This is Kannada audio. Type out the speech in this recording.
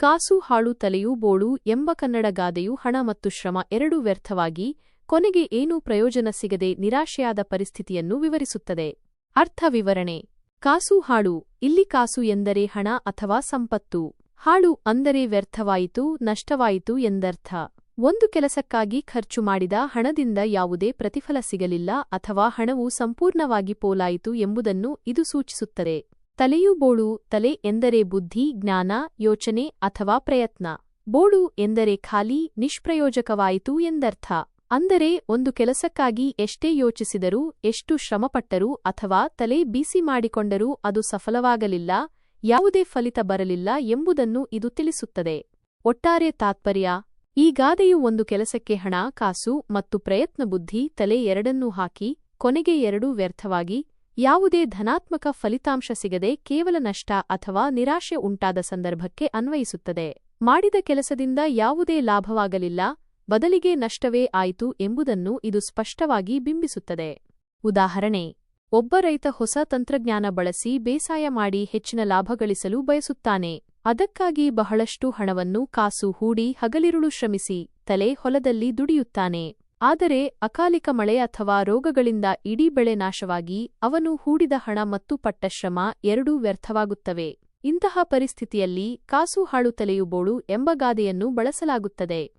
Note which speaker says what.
Speaker 1: ಕಾಸು, ಹಾಳು, ತಲೆಯೂ, ಬೋಳು, ಎಂಬ ಕನ್ನಡ ಗಾದೆಯು ಹಣ ಮತ್ತು ಶ್ರಮ ಎರಡೂ ವ್ಯರ್ಥವಾಗಿ ಕೊನೆಗೆ ಏನೂ ಪ್ರಯೋಜನ ಸಿಗದೆ ನಿರಾಶೆಯಾದ ಪರಿಸ್ಥಿತಿಯನ್ನು ವಿವರಿಸುತ್ತದೆ. ಅರ್ಥ ವಿವರಣೆ. ಕಾಸು, ಹಾಳು. ಇಲ್ಲಿ ಕಾಸು ಎಂದರೆ ಹಣ ಅಥವಾ ಸಂಪತ್ತು. ಹಾಳು ಅಂದರೆ ವ್ಯರ್ಥವಾಯಿತು, ನಷ್ಟವಾಯಿತು ಎಂದರ್ಥ. ಒಂದು ಕೆಲಸಕ್ಕಾಗಿ ಖರ್ಚು ಮಾಡಿದ ಹಣದಿಂದ ಯಾವುದೇ ಪ್ರತಿಫಲ ಸಿಗಲಿಲ್ಲ ಅಥವಾ ಹಣವು ಸಂಪೂರ್ಣವಾಗಿ ಪೋಲಾಯಿತು ಎಂಬುದನ್ನು ಇದು ಸೂಚಿಸುತ್ತದೆ. ತಲೆಯೂ ಬೋಳು, ತಲೆ ಎಂದರೆ ಬುದ್ಧಿ, ಜ್ಞಾನ, ಯೋಚನೆ ಅಥವಾ ಪ್ರಯತ್ನ. ಬೋಳು ಎಂದರೆ ಖಾಲಿ, ನಿಷ್ಪ್ರಯೋಜಕವಾಯಿತು ಎಂದರ್ಥ. ಅಂದರೆ ಒಂದು ಕೆಲಸಕ್ಕಾಗಿ ಎಷ್ಟೇ ಯೋಚಿಸಿದರೂ, ಎಷ್ಟು ಶ್ರಮಪಟ್ಟರೂ ಅಥವಾ ತಲೆ ಬೀಸಿ ಮಾಡಿಕೊಂಡರೂ ಅದು ಸಫಲವಾಗಲಿಲ್ಲ, ಯಾವುದೇ ಫಲಿತ ಬರಲಿಲ್ಲ ಎಂಬುದನ್ನು ಇದು ತಿಳಿಸುತ್ತದೆ. ಒಟ್ಟಾರೆ ತಾತ್ಪರ್ಯ. ಈ ಗಾದೆಯು ಒಂದು ಕೆಲಸಕ್ಕೆ ಹಣ, ಕಾಸು ಮತ್ತು ಪ್ರಯತ್ನ ಬುದ್ಧಿ, ತಲೆ ಎರಡನ್ನೂ ಹಾಕಿ, ಕೊನೆಗೆ ಎರಡೂ ವ್ಯರ್ಥವಾಗಿ ಯಾವುದೇ ಧನಾತ್ಮಕ ಫಲಿತಾಂಶ ಸಿಗದೆ ಕೇವಲ ನಷ್ಟ ಅಥವಾ ನಿರಾಶೆ ಉಂಟಾದ ಸಂದರ್ಭಕ್ಕೆ ಅನ್ವಯಿಸುತ್ತದೆ. ಮಾಡಿದ ಕೆಲಸದಿಂದ ಯಾವುದೇ ಲಾಭವಾಗಲಿಲ್ಲ, ಬದಲಿಗೆ ನಷ್ಟವೇ ಆಯಿತು ಎಂಬುದನ್ನು ಇದು ಸ್ಪಷ್ಟವಾಗಿ ಬಿಂಬಿಸುತ್ತದೆ. ಉದಾಹರಣೆ, ಒಬ್ಬ ರೈತ ಹೊಸ ತಂತ್ರಜ್ಞಾನ ಬಳಸಿ ಬೇಸಾಯ ಮಾಡಿ ಹೆಚ್ಚಿನ ಲಾಭ ಗಳಿಸಲು ಬಯಸುತ್ತಾನೆ. ಅದಕ್ಕಾಗಿ ಬಹಳಷ್ಟು ಹಣವನ್ನು ಕಾಸು ಹೂಡಿ ಹಗಲಿರುಳು ಶ್ರಮಿಸಿ ತಲೆ ಹೊಲದಲ್ಲಿ ದುಡಿಯುತ್ತಾನೆ. ಆದರೆ ಅಕಾಲಿಕ ಮಳೆ ಅಥವಾ ರೋಗಗಳಿಂದ ಇಡೀ ಬೆಳೆ ನಾಶವಾಗಿ, ಅವನು ಹೂಡಿದ ಹಣ ಮತ್ತು ಪಟ್ಟ ಶ್ರಮ ಎರಡೂ ವ್ಯರ್ಥವಾಗುತ್ತವೆ. ಇಂತಹ ಪರಿಸ್ಥಿತಿಯಲ್ಲಿ ಕಾಸು ಹಾಳು ತಲೆಯುಬೋಳು ಎಂಬ ಗಾದೆಯನ್ನು ಬಳಸಲಾಗುತ್ತದೆ.